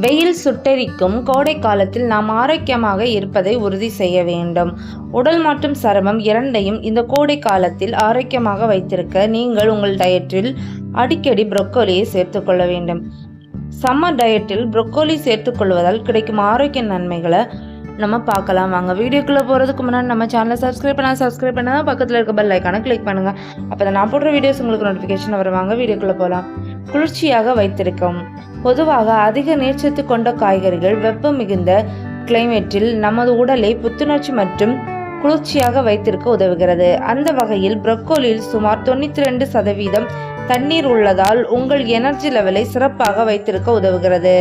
வெயில் சுட்டெரிக்கும் கோடை காலத்தில் நாம் ஆரோக்கியமாக இருப்பதை உறுதி செய்ய வேண்டும். உடல் மற்றும் சருமம் இரண்டையும் இந்த கோடை காலத்தில் ஆரோக்கியமாக வைத்திருக்க நீங்கள் உங்கள் டயட்டில் அடிக்கடி ப்ரொக்கோலியை சேர்த்துக்கொள்ள வேண்டும். சம்மர் டயட்டில் புரொக்கோலி சேர்த்துக்கொள்வதால் கிடைக்கும் ஆரோக்கிய நன்மைகளை நம்ம பார்க்கலாம். வாங்க வீடியோக்குள்ளே போகிறதுக்கு முன்னாடி நம்ம சேனலை சப்ஸ்கிரைப் பண்ணால் சப்ஸ்கிரைப் பண்ணால் பக்கத்தில் இருக்க பெல் ஐக்கானை கிளிக் பண்ணுங்கள் அப்போ நான் போடுற வீடியோஸ் உங்களுக்கு நோட்டிஃபிகேஷன் வருவாங்க வீடியோக்குள்ளே போகலாம் குளிர்ச்சியாக வைத்திருக்கும். பொதுவாக அதிக நீர்ச்சத்து கொண்ட காய்கறிகள் வெப்பம் மிகுந்த கிளைமேட்டில் நமது உடலை புத்துணர்ச்சி மற்றும் குளிர்ச்சியாக வைத்திருக்க உதவுகிறது. அந்த வகையில் ப்ரொக்கோலியில் சுமார் தொண்ணூற்றி ரெண்டு சதவீதம் தண்ணீர் உள்ளதால் உங்கள் எனர்ஜி லெவலை சிறப்பாக வைத்திருக்க உதவுகிறது.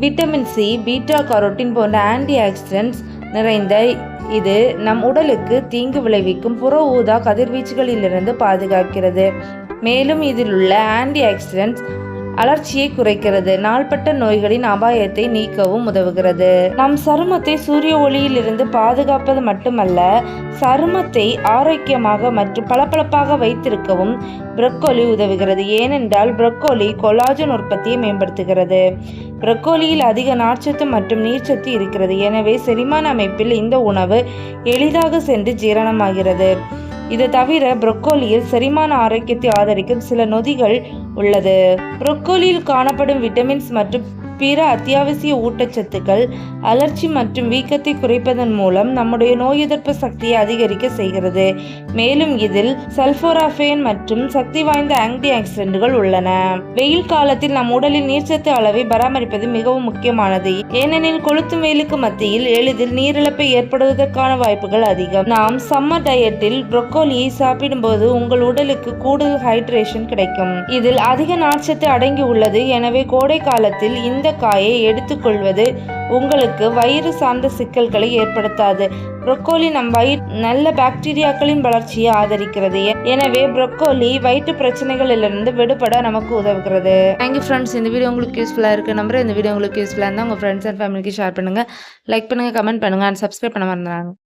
விட்டமின் சி பீட்டா கரோட்டின் போன்ற ஆன்டி ஆக்சிடென்ட்ஸ் நிறைந்த இது நம் உடலுக்கு தீங்கு விளைவிக்கும் புற ஊதா கதிர்வீச்சுகளிலிருந்து பாதுகாக்கிறது. மேலும் இதில் உள்ள ஆன்டி ஆக்சிடென்ட்ஸ் அலர்ச்சியை குறைக்கிறது. நாள்பட்ட நோய்களின் அபாயத்தை நீக்கவும் உதவுகிறது. நம் சருமத்தை சூரிய ஒளியிலிருந்து பாதுகாப்பது மட்டுமல்ல சருமத்தை ஆரோக்கியமாக மற்றும் பளபளப்பாக வைத்திருக்கவும் ப்ரொக்கோலி உதவுகிறது. ஏனென்றால் ப்ரொக்கோலி கொலாஜன் உற்பத்தியை மேம்படுத்துகிறது. ப்ரொக்கோலியில் அதிக நார்ச்சத்து மற்றும் நீர்ச்சத்து இருக்கிறது. எனவே செரிமான அமைப்பில் இந்த உணவு எளிதாக சென்று ஜீரணமாகிறது. இது தவிர புரொக்கோலியில் செரிமான ஆரோக்கியத்தை ஆதரிக்கும் சில நொதிகள் உள்ளது. புரொக்கோலியில் காணப்படும் விட்டமின்ஸ் மற்றும் பிற அத்தியாவசிய ஊட்டச்சத்துக்கள் அலர்ச்சி மற்றும் வீக்கத்தை குறைப்பதன் மூலம் நம்முடைய நோய் எதிர்ப்பு சக்தியை அதிகரிக்க செய்கிறது. மேலும் இதில் சல்போராஃபேன் மற்றும் சக்தி வாய்ந்த ஆன்டி ஆக்சிடென்ட்கள் உள்ளன. வெயில் காலத்தில் நம் உடலின் நீர்ச்சத்து அளவை பராமரிப்பது மிகவும் முக்கியமானது. ஏனெனில் கொளுத்தும் வெயிலுக்கு மத்தியில் எளிதில் நீரிழப்பை ஏற்படுவதற்கான வாய்ப்புகள் அதிகம். நாம் சம்மர் டயட்டில் புரொக்கோலியை சாப்பிடும்போது உங்கள் உடலுக்கு கூடுதல் ஹைட்ரேஷன் கிடைக்கும். இதில் அதிக நார்ச்சத்து அடங்கி உள்ளது. எனவே கோடை காலத்தில் இந்த காயை எடுத்துக்கொள்வது உங்களுக்கு வயிறு சார்ந்த சிக்கல்களை ஏற்படுத்தாது. புரொக்கோலி நம் வயிறு நல்ல பாக்டீரியாக்களின் வளர்ச்சியை ஆதரிக்கிறது. எனவே ப்ரொக்கோலி வயிற்று பிரச்சனைகளிலிருந்து விடுபட நமக்கு உதவுகிறது. தேங்க்யூ ஃப்ரெண்ட்ஸ் இந்த வீடியோ உங்களுக்கு யூஸ்ஃபுல்லாக இருக்கு. நம்புறேன். இந்த வீடியோ உங்களுக்கு யூஸ்ஃபுல்லாக இருந்தால் உங்கள் ஃப்ரெண்ட்ஸ் அண்ட் ஃபேமிலிக்கு ஷேர் பண்ணுங்கள் லைக் பண்ணுங்கள் கமெண்ட் பண்ணுங்கள் அண்ட் சப்ஸ்கிரைப் பண்ண மறந்துடாங்க